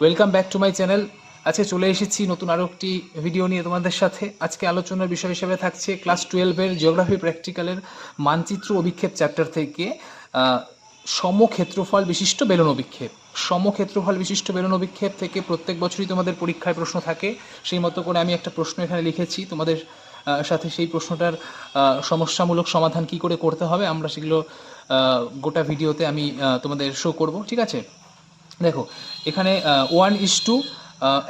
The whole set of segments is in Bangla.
Welcome back to my channel আজকে চলে এসেছি নতুন আরও একটি ভিডিও নিয়ে তোমাদের সাথে। আজকে আলোচনার বিষয় হিসেবে থাকছে ক্লাস টুয়েলভের জিওগ্রাফি প্র্যাকটিক্যালের মানচিত্র অভিক্ষেপ চ্যাপ্টার থেকে সমক্ষেত্রফল বিশিষ্ট বেলুন অভিক্ষেপ। সমক্ষেত্রফল বিশিষ্ট বেলুন অভিক্ষেপ থেকে প্রত্যেক বছরই তোমাদের পরীক্ষায় প্রশ্ন থাকে। সেই মতো করে আমি একটা প্রশ্ন এখানে লিখেছি। তোমাদের সাথে সেই প্রশ্নটার সমস্যামূলক সমাধান কি করে করতে হবে, আমরা সেগুলো গোটা ভিডিওতে আমি তোমাদের শো করব। ঠিক আছে? দেখো, এখানে ওয়ান ইস টু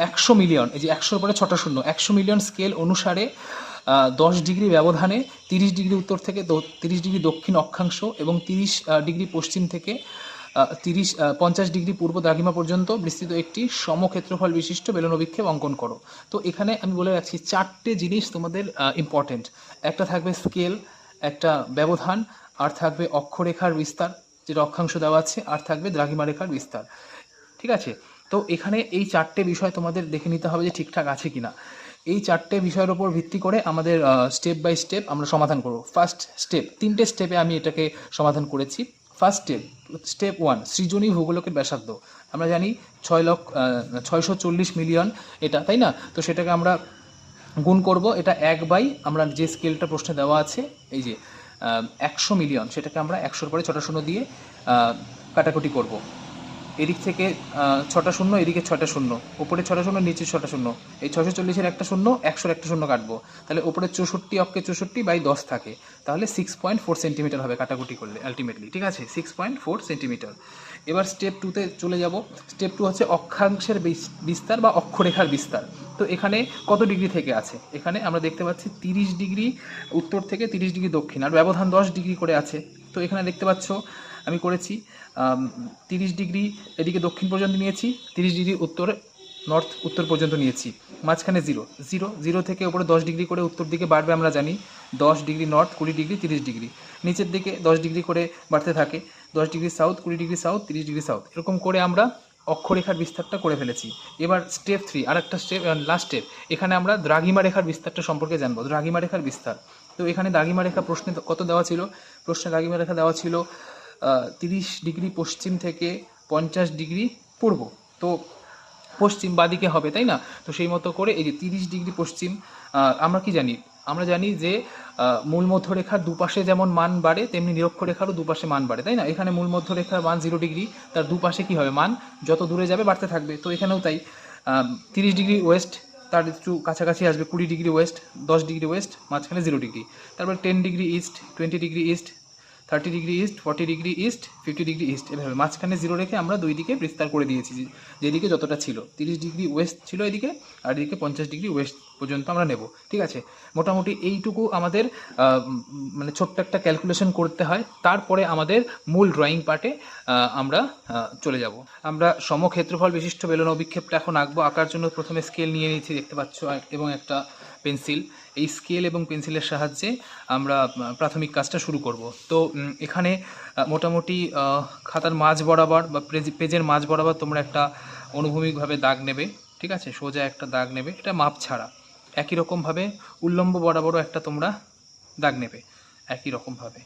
একশো মিলিয়ন এই যে একশোর পরে ছটা শূন্য, একশো মিলিয়ন স্কেল অনুসারে দশ ডিগ্রি ব্যবধানে তিরিশ ডিগ্রি উত্তর থেকে তিরিশ ডিগ্রি দক্ষিণ অক্ষাংশ এবং তিরিশ ডিগ্রি পশ্চিম থেকে তিরিশ পঞ্চাশ ডিগ্রি পূর্ব দ্রাঘিমা পর্যন্ত বিস্তৃত একটি সমক্ষেত্রফল বিশিষ্ট বেলুন অভিক্ষেপ অঙ্কন করো। তো এখানে আমি বলে রাখছি, চারটে জিনিস তোমাদের ইম্পর্টেন্ট একটা থাকবে স্কেল একটা ব্যবধান, আর থাকবে অক্ষরেখার বিস্তার, যেটা অক্ষাংশ দেওয়া আছে, আর থাকবে দ্রাঘিমা রেখার বিস্তার। ঠিক আছে? তো এখানে এই চারটে বিষয় তোমাদের দেখে নিতে হবে যে ঠিকঠাক আছে কিনা। এই চারটে বিষয়ের ওপর ভিত্তি করে আমাদের স্টেপ বাই স্টেপ আমরা সমাধান করব। ফার্স্ট স্টেপ তিনটে স্টেপে আমি এটাকে সমাধান করেছি। ফার্স্ট স্টেপ স্টেপ ওয়ান সৃজনী ভূগোলকের ব্যাসার্ধ। আমরা জানি ছয় লক্ষ ছয়শো চল্লিশ মিলিয়ন এটা, তাই না? তো সেটাকে আমরা গুণ করব। এটা এক বাই, আমরা যে স্কেলটা প্রশ্নে দেওয়া আছে, এই যে একশো মিলিয়ন, সেটাকে আমরা একশোর পরে ছটা শূন্য দিয়ে কাটাকুটি করব। এদিক থেকে ছটা শূন্য, এদিকে ছটা শূন্য ওপরে ছটা শূন্য, নিচে ছটা শূন্য। এই ছশো চল্লিশের একটা শূন্য, একশোর একটা শূন্য কাটবো। তাহলে ওপরে চৌষট্টি অক্ষে চৌষট্টি বাই দশ থাকে। তাহলে সিক্স পয়েন্ট ফোর সেন্টিমিটার হবে কাটাকুটি করলে আলটিমেটলি ঠিক আছে? সিক্স পয়েন্ট ফোর সেন্টিমিটার এবার স্টেপ টুতে চলে যাব। স্টেপ টু হচ্ছে অক্ষাংশের বিস্তার বা অক্ষরেখার বিস্তার। তো এখানে কত ডিগ্রি থেকে আছে? এখানে আমরা দেখতে পাচ্ছি তিরিশ ডিগ্রি, উত্তর থেকে তিরিশ ডিগ্রি দক্ষিণ, আর ব্যবধান দশ ডিগ্রি করে আছে। তো এখানে দেখতে পাচ্ছ আমি করেছি। তিরিশ ডিগ্রি এদিকে দক্ষিণ পর্যন্ত নিয়েছি, তিরিশ ডিগ্রি উত্তর নর্থ উত্তর পর্যন্ত নিয়েছি। মাঝখানে জিরো জিরো জিরো থেকে উপরে দশ ডিগ্রি করে উত্তর দিকে বাড়বে আমরা জানি। দশ ডিগ্রি নর্থ, কুড়ি ডিগ্রি, তিরিশ ডিগ্রি। নিচের দিকে দশ ডিগ্রি করে বাড়তে থাকে। দশ ডিগ্রি সাউথ, কুড়ি ডিগ্রি সাউথ, তিরিশ ডিগ্রি সাউথ। এরকম করে আমরা অক্ষরেখার বিস্তারটা করে ফেলেছি। এবার স্টেপ থ্রি আর একটা স্টেপ লাস্ট স্টেপ এখানে আমরা দ্রাঘিমা রেখার বিস্তারটা সম্পর্কে জানব। দ্রাঘিমা রেখার বিস্তার। তো এখানে দ্রাঘিমা রেখা প্রশ্নে কত দেওয়া ছিল? প্রশ্নে দ্রাঘিমা রেখা দেওয়া ছিল তিরিশ ডিগ্রি পশ্চিম থেকে পঞ্চাশ ডিগ্রি পূর্ব। তো পশ্চিম বাদিকে হবে, তাই না? তো সেই মতো করে এই যে তিরিশ ডিগ্রি পশ্চিম আমরা কি জানি? আমরা জানি যে মূল মধ্যরেখার দুপাশে যেমন মান বাড়ে, তেমনি নিরক্ষরেখারও দুপাশে মান বাড়ে, তাই না? এখানে মূল মধ্যরেখার মান জিরো ডিগ্রি, তার দুপাশে কি হবে? মান যত দূরে যাবে বাড়তে থাকবে। তো এখানেও তাই। তিরিশ ডিগ্রি ওয়েস্ট, তার একটু কাছাকাছি আসবে কুড়ি ডিগ্রি ওয়েস্ট, দশ ডিগ্রি ওয়েস্ট, মাঝখানে জিরো ডিগ্রি। তারপর ten degree east, twenty degree east thirty degree east forty degree east fifty degree east এভাবে মাঝখানে জিরো রেখে আমরা দুই দিকে বিস্তার করে দিয়েছি যেদিকে যতটা ছিল। তিরিশ ডিগ্রি ওয়েস্ট ছিল এদিকে, আর এদিকে পঞ্চাশ ডিগ্রি ওয়েস্ট পর্যন্ত আমরা নেব। ঠিক আছে? মোটামুটি এইটুকু আমাদের মানে ছোট্ট একটা ক্যালকুলেশন করতে হয়। তারপরে আমাদের মূল ড্রয়িং পার্টে আমরা চলে যাব। আমরা সমক্ষেত্রফল বিশিষ্ট বেলুন অভিক্ষেপটা এখন আঁকবো। আঁকার জন্য প্রথমে স্কেল নিয়ে নিয়েছি, দেখতে পাচ্ছ এবং একটা পেন্সিল, এই স্কেল এবং পেন্সিলের সাহায্যে আমরা প্রাথমিক কাজটা শুরু করব। তো এখানে মোটামুটি খাতার মাঝ বরাবর বা পেজ- পেজের মাঝ বরাবর তোমরা একটা অনুভূমিকভাবে দাগ নেবে, ঠিক আছে? সোজা একটা দাগ নেবে, এটা মাপ ছাড়া। একই রকমভাবে উল্লম্ব বরাবরও একটা তোমরা দাগ নেবে, একই রকমভাবে।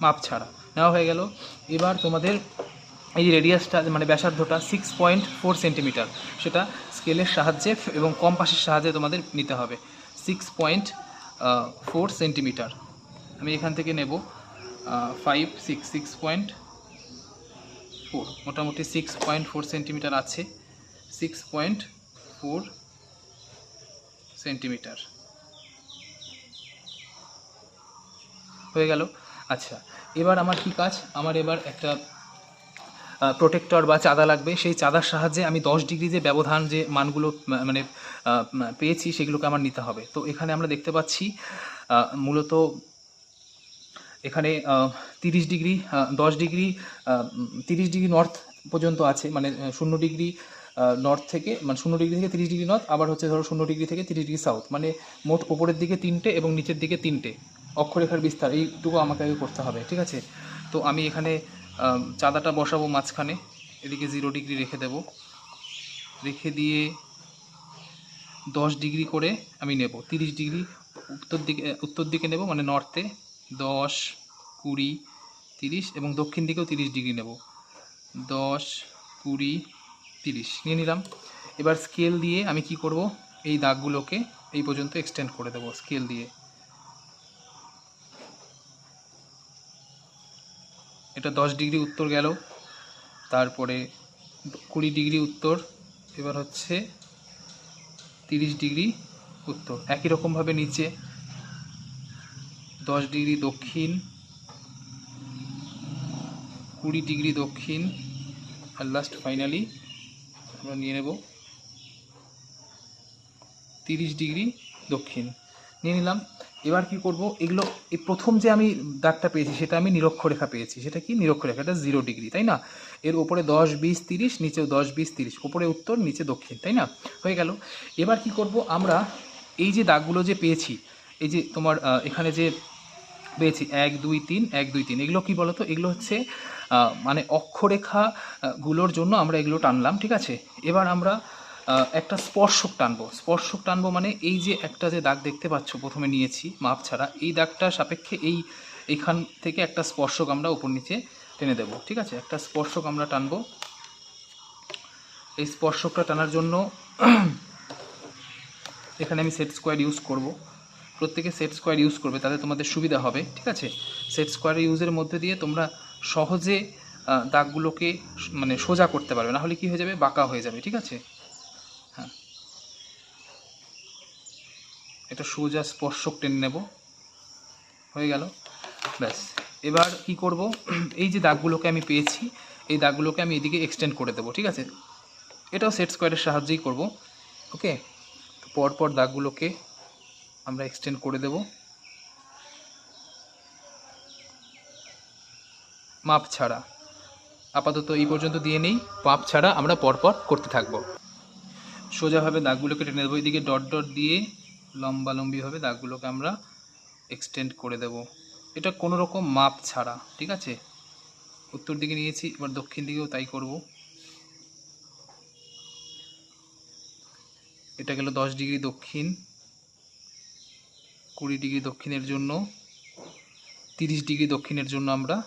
মাপ ছাড়া। নেওয়া হয়ে গেল। এবার তোমাদের এই যে রেডিয়াসটা মানে ব্যাসার্ধটা সিক্স পয়েন্ট ফোর সেন্টিমিটার সেটা স্কেলের সাহায্যে এবং কম্পাসের সাহায্যে তোমাদের নিতে হবে। সিক্স পয়েন্ট ফোর সেন্টিমিটার আমি এখান থেকে নেব five six six point four মোটামুটি সিক্স পয়েন্ট ফোর সেন্টিমিটার আছে। সিক্স পয়েন্ট ফোর সেন্টিমিটার হয়ে গেল? আচ্ছা এবার আমার কি কাজ? আমার এবার একটা প্রোটেক্টর বা চাঁদা লাগবে, সেই চাঁদার সাহায্যে আমি দশ ডিগ্রি যে ব্যবধান যে মানগুলো মানে পেয়েছি সেগুলোকে আমার নিতে হবে। তো এখানে আমরা দেখতে পাচ্ছি মূলত এখানে তিরিশ ডিগ্রি দশ ডিগ্রি তিরিশ ডিগ্রি নর্থ পর্যন্ত আছে মানে শূন্য ডিগ্রি নর্থ থেকে মানে শূন্য ডিগ্রি থেকে তিরিশ ডিগ্রি নর্থ আবার হচ্ছে ধরো শূন্য ডিগ্রি থেকে তিরিশ ডিগ্রি সাউথ মানে মোট ওপরের দিকে তিনটে এবং নিচের দিকে তিনটে। অক্ষরেখার বিস্তার, এইটুকু আমাকে আগে করতে হবে, ঠিক আছে? তো আমি এখানে চাঁদাটা বসাবো মাঝখানে, এদিকে জিরো ডিগ্রি রেখে দেব। রেখে দিয়ে দশ ডিগ্রি করে আমি নেব, তিরিশ ডিগ্রি উত্তর দিকে উত্তর দিকে নেব মানে নর্থে দশ, কুড়ি, তিরিশ এবং দক্ষিণ দিকেও তিরিশ ডিগ্রি নেব। দশ, কুড়ি, তিরিশ, নিয়ে নিলাম। এবার স্কেল দিয়ে আমি কি করব? এই দাগগুলোকে এই পর্যন্ত এক্সটেন্ড করে দেবো স্কেল দিয়ে। এটা দশ ডিগ্রি উত্তর গেল। তারপরে কুড়ি ডিগ্রি উত্তর, এবার হচ্ছে তিরিশ ডিগ্রি উত্তর। একই রকমভাবে নিচে দশ ডিগ্রি দক্ষিণ, কুড়ি ডিগ্রি দক্ষিণ, আর লাস্ট ফাইনালি আমরা নিয়ে নেব তিরিশ ডিগ্রি দক্ষিণ। নিয়ে নিলাম। এবার কি করব? এগুলো, এই প্রথম যে আমি দাগটা পেয়েছি, সেটা আমি নিরক্ষরেখা পেয়েছি। সেটা কি? নিরক্ষরেখা এটা জিরো ডিগ্রি তাই না? এর উপরে দশ, বিশ, তিরিশ, নিচেও দশ, বিশ, তিরিশ। উপরে উত্তর, নিচে দক্ষিণ, তাই না? হয়ে গেল। এবার কি করব? আমরা এই যে দাগগুলো যে পেয়েছি, এই যে তোমার এখানে যে পেয়েছি, এক, দুই, তিন, এক, দুই, তিন, এগুলো কি বলতো? এগুলো হচ্ছে মানে অক্ষরেখাগুলোর জন্য আমরা এগুলো টানলাম, ঠিক আছে? এবার আমরা একটা স্পর্শক টানবো। স্পর্শক টানবো মানে এই যে একটা যে দাগ দেখতে পাচ্ছ, প্রথমে নিয়েছি মাপ ছাড়া, এই দাগটা সাপেক্ষে এই এখান থেকে একটা স্পর্শক আমরা উপর নিচে টেনে দেবো, ঠিক আছে? একটা স্পর্শক আমরা টানবো। এই স্পর্শকটা টানার জন্য এখানে আমি সেট স্কোয়ার ইউজ করব। প্রত্যেকে সেট স্কোয়ার ইউজ করবে, তাতে তোমাদের সুবিধা হবে, ঠিক আছে? সেট স্কোয়ার ইউজের মধ্যে দিয়ে তোমরা সহজে দাগগুলোকে মানে সোজা করতে পারবে না হলে কি হয়ে যাবে? বাঁকা হয়ে যাবে, ঠিক আছে? এটা সোজা স্পর্শক টেনে নেব। হয়ে গেল। ব্যাস। এবার কি করব? এই যে দাগগুলোকে আমি পেয়েছি, এই দাগগুলোকে আমি এদিকে এক্সটেন্ড করে দেবো, ঠিক আছে? এটাও সেট স্কোয়ারের সাহায্যেই করব ওকে পরপর দাগগুলোকে আমরা এক্সটেন্ড করে দেব। মাপ ছাড়া। আপাতত এই পর্যন্ত দিয়ে নেই, মাপ ছাড়া আমরা পরপর করতে থাকব। সোজাভাবে দাগগুলোকে টেনে দেবো এদিকে ডট ডট দিয়ে লম্বা লম্বিভাবে দাগগুলোকে আমরা এক্সটেন্ড করে দেব। এটা কোনো রকম মাপ ছাড়া, ঠিক আছে? উত্তর দিকে নিয়েছি, এবার দক্ষিণ দিকেও তাই করব। এটা গেল দশ ডিগ্রি দক্ষিণ, কুড়ি ডিগ্রি দক্ষিণের জন্য, তিরিশ ডিগ্রি দক্ষিণের জন্য আমরা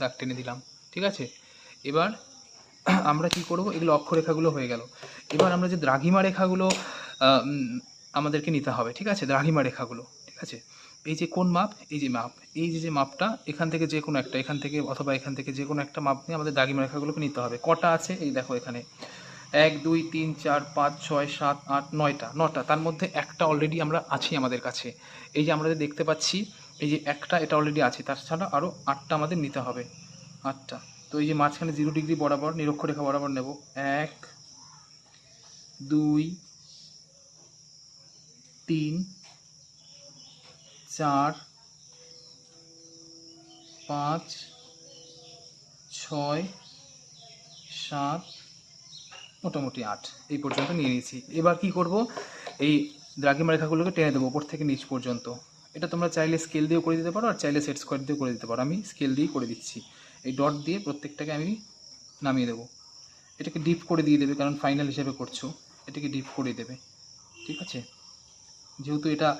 দাগ টেনে দিলাম, ঠিক আছে? এবার আমরা কি করব? এগুলো অক্ষরেখাগুলো হয়ে গেল। এবার আমরা যে দ্রাঘিমা রেখাগুলো আমাদেরকে নিতে হবে, ঠিক আছে? দ্রাঘিমা রেখাগুলো, ঠিক আছে? এই যে কোন মাপ? এই যে মাপ। এই যে যে মাপটা, এখান থেকে যে কোনো একটা, এখান থেকে অথবা এখান থেকে যে কোনো একটা মাপ নিয়ে আমাদের দ্রাঘিমা রেখাগুলোকে নিতে হবে। কটা আছে? এই দেখো এখানে। এক, দুই, তিন, চার, পাঁচ, ছয়, সাত, আট, নয়টা, নটা। তার মধ্যে একটা অলরেডি আমরা আছি আমাদের কাছে। এই যে আমরা দেখতে পাচ্ছি, এই যে একটা এটা অলরেডি আছে। তাছাড়া আরও আটটা আমাদের নিতে হবে। আটটা। তো এই যে মাঝখানে জিরো ডিগ্রি বরাবর, নিরক্ষরেখা বরাবর নেব। এক, দুই তিন, চার, পাঁচ, ছয়, সাত, মোটামুটি আট। এই পর্যন্ত নিয়ে নিয়েছি। এবার কি করব? এই দ্রাঘিমা রেখাগুলোকে টেনে দেবো ওপর থেকে নিচ পর্যন্ত। এটা তোমরা চাইলে স্কেল দিয়েও করে দিতে পারো আর চাইলে সেট স্কোয়ার দিয়েও করে দিতে পারো। আমি স্কেল দিয়েই করে দিচ্ছি। এই ডট দিয়ে প্রত্যেকটাকে আমি নামিয়ে দেবো। এটাকে ডিপ করে দিয়ে দেবে, কারণ ফাইনাল হিসেবে করছ। এটাকে ডিপ করে দেবে। ঠিক আছে? যেহেতু এটা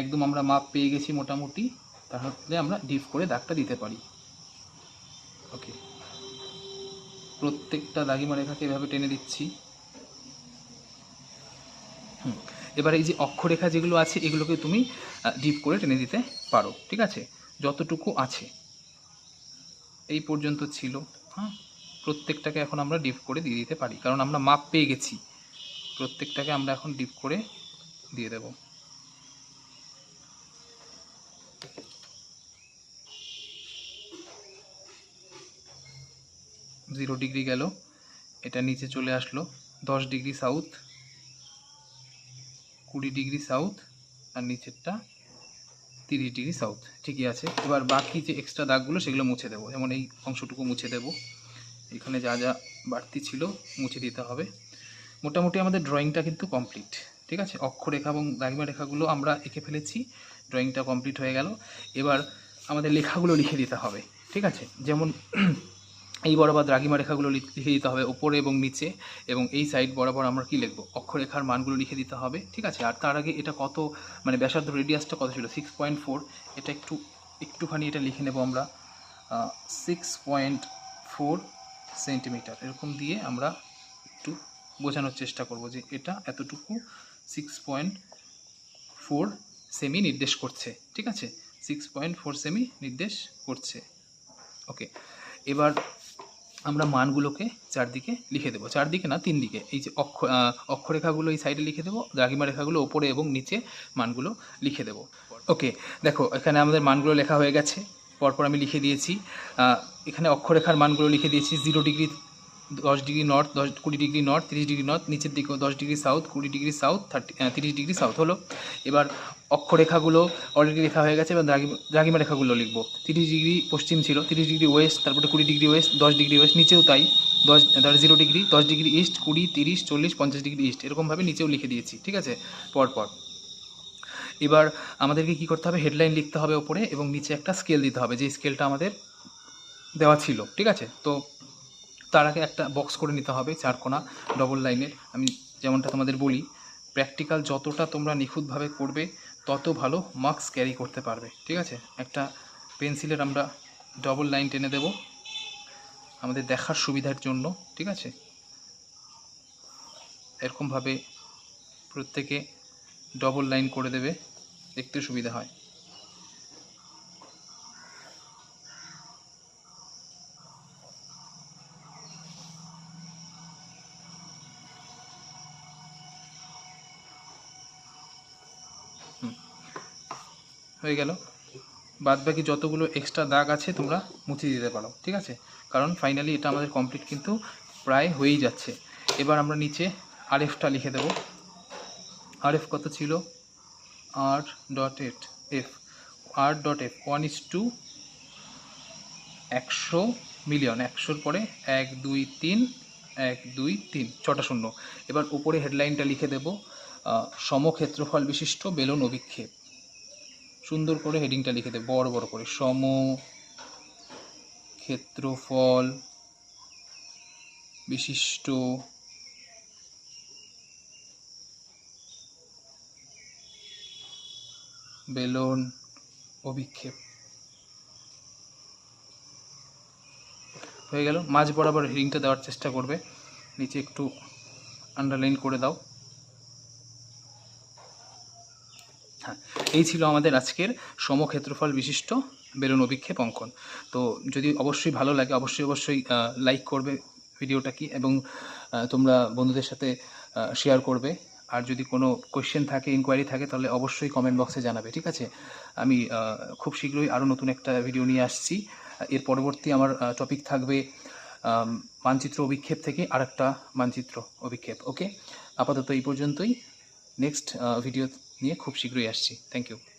একদম আমরা মাপ পেয়ে গেছি মোটামুটি, তাহলে আমরা ডিপ করে দাগটা দিতে পারি। ওকে প্রত্যেকটা দাগিমা রেখাকে এভাবে টেনে দিচ্ছি। হুম। এবার এই যে অক্ষরেখা যেগুলো আছে, এগুলোকে তুমি ডিপ করে টেনে দিতে পারো, ঠিক আছে? যতটুকু আছে। এই পর্যন্ত ছিল হ্যাঁ? প্রত্যেকটাকে এখন আমরা ডিপ করে দিয়ে দিতে পারি, কারণ আমরা মাপ পেয়ে গেছি। প্রত্যেকটাকে আমরা এখন ডিপ করে দিয়ে দেব। জিরো ডিগ্রি গেল। এটা নিচে চলে আসলো দশ ডিগ্রি সাউথ, কুড়ি ডিগ্রি সাউথ আর নিচেরটা তিরিশ ডিগ্রি সাউথ। ঠিকই আছে। এবার বাকি যে এক্সট্রা দাগগুলো সেগুলো মুছে দেবো। যেমন এই অংশটুকু মুছে দেবো। এখানে যা যা বাড়তি ছিল মুছে দিতে হবে। মোটামুটি আমাদের ড্রয়িংটা কিন্তু কমপ্লিট ঠিক আছে? অক্ষরেখা এবং দাগিমা রেখাগুলো আমরা এঁকে ফেলেছি। ড্রয়িংটা কমপ্লিট হয়ে গেল। এবার আমাদের লেখাগুলো লিখে দিতে হবে। ঠিক আছে? যেমন এই বরাবর দ্রাঘিমা রেখাগুলো লিখে দিতে হবে ওপরে এবং নিচে এবং এই সাইড বরাবর আমরা কি লিখব? অক্ষরেখার মানগুলো লিখে দিতে হবে, ঠিক আছে? আর তার আগে এটা কত মানে ব্যাসার্ধ রেডিয়াসটা কত ছিল? সিক্স পয়েন্ট ফোর এটা একটু, একটুখানি এটা লিখে নেব আমরা সিক্স পয়েন্ট ফোর সেন্টিমিটার এরকম দিয়ে আমরা একটু বোঝানোর চেষ্টা করব যে এটা এতটুকু সিক্স পয়েন্ট ফোর সেমি নির্দেশ করছে, ঠিক আছে? সিক্স পয়েন্ট ফোর সেমি নির্দেশ করছে। ওকে এবার আমরা মানগুলোকে চারদিকে লিখে দেবো। চারদিকে না তিন দিকে এই যে অক্ষ অক্ষরেখাগুলো এই সাইডে লিখে দেবো, দ্রাঘিমা রেখাগুলো ওপরে এবং নিচে মানগুলো লিখে দেবো। ওকে দেখো, এখানে আমাদের মানগুলো লেখা হয়ে গেছে। পরপর আমি লিখে দিয়েছি। এখানে অক্ষরেখার মানগুলো লিখে দিয়েছি। জিরো ডিগ্রি দশ ডিগ্রি নর্থ, দশ, কুড়ি ডিগ্রি নর্থ, তিরিশ ডিগ্রি নর্থ, নিচের দিকেও দশ ডিগ্রি সাউথ, কুড়ি ডিগ্রি সাউথ, থার্টি তিরিশ ডিগ্রি সাউথ হলো। এবার অক্ষরেখাগুলো অলরেডি লেখা হয়ে গেছে, এবার দ্রাঘিমা দ্রাঘিমা রেখাগুলো লিখব। তিরিশ ডিগ্রি পশ্চিম ছিল, তিরিশ ডিগ্রি ওয়েস্ট, তারপরে কুড়ি ডিগ্রি ওয়েস্ট, দশ ডিগ্রি ওয়েস্ট, নিচেও তাই। দশ ধর জিরো ডিগ্রি, দশ ডিগ্রি ইস্ট, কুড়ি, তিরিশ, চল্লিশ, পঞ্চাশ ডিগ্রি ইস্ট, এরকমভাবে নিচেও লিখে দিয়েছি, ঠিক আছে? পরপর এবার আমাদেরকে কি করতে হবে? হেডলাইন লিখতে হবে ওপরে এবং নিচে একটা স্কেল দিতে হবে, যে স্কেলটা আমাদের দেওয়া ছিল, ঠিক আছে? তো তার আগে একটা বক্স করে নিতে হবে চার কোণা ডবল লাইনের আমি যেমনটা তোমাদের বলি প্র্যাকটিক্যাল যতটা তোমরা নিখুঁতভাবে করবে, তত ভালো মার্কস ক্যারি করতে পারবে, ঠিক আছে? একটা পেন্সিলের আমরা ডবল লাইন টেনে দেব আমাদের দেখার সুবিধার জন্য, ঠিক আছে? এরকমভাবে প্রত্যেকে ডবল লাইন করে দেবে, দেখতে সুবিধা হয়। হয়ে গেল। বাদ বাকি যতগুলো এক্সট্রা দাগ আছে তোমরা মুছে দিতে পারো, ঠিক আছে? কারণ ফাইনালি এটা আমাদের কমপ্লিট কিন্তু প্রায় হয়েই যাচ্ছে। এবার আমরা নিচে আরএফটা লিখে দেব। আরএফ কত ছিল? R dot at F R dot F one is two একশো মিলিয়ন একশোর পরে এক, দুই, তিন, এক, দুই, তিন, ছটা শূন্য। এবার উপরে হেডলাইনটা লিখে দেব সমক্ষেত্রফল বিশিষ্ট বেলুন অভিক্ষেপ। সুন্দর করে হেডিংটা লিখে দেব বড় বড় করে। সম, ক্ষেত্রফল, বিশিষ্ট, বেলুন, অভিক্ষেপ। হয়ে গেল। মাঝ বরাবর হেডিংটা দেওয়ার চেষ্টা করবে। নিচে একটু আন্ডারলাইন করে দাও। এই ছিল আমাদের আজকের সমক্ষেত্রফল বিশিষ্ট বেলুন অভিক্ষেপ অঙ্কন। তো যদি অবশ্যই ভালো লাগে, অবশ্যই অবশ্যই লাইক করবে ভিডিওটা কি এবং তোমরা বন্ধুদের সাথে শেয়ার করবে। আর যদি কোনো কোয়েশ্চেন থাকে ইনকোয়ারি থাকে, তাহলে অবশ্যই কমেন্ট বক্সে জানাবে, ঠিক আছে? আমি খুব শীঘ্রই আরও নতুন একটা ভিডিও নিয়ে আসছি। এর পরবর্তী আমার টপিক থাকবে মানচিত্র অভিক্ষেপ থেকে আরেকটা মানচিত্র অভিক্ষেপ ওকে আপাতত এই পর্যন্তই। নেক্সট ভিডিও নিয়ে খুব শীঘ্রই আসছি। Thank you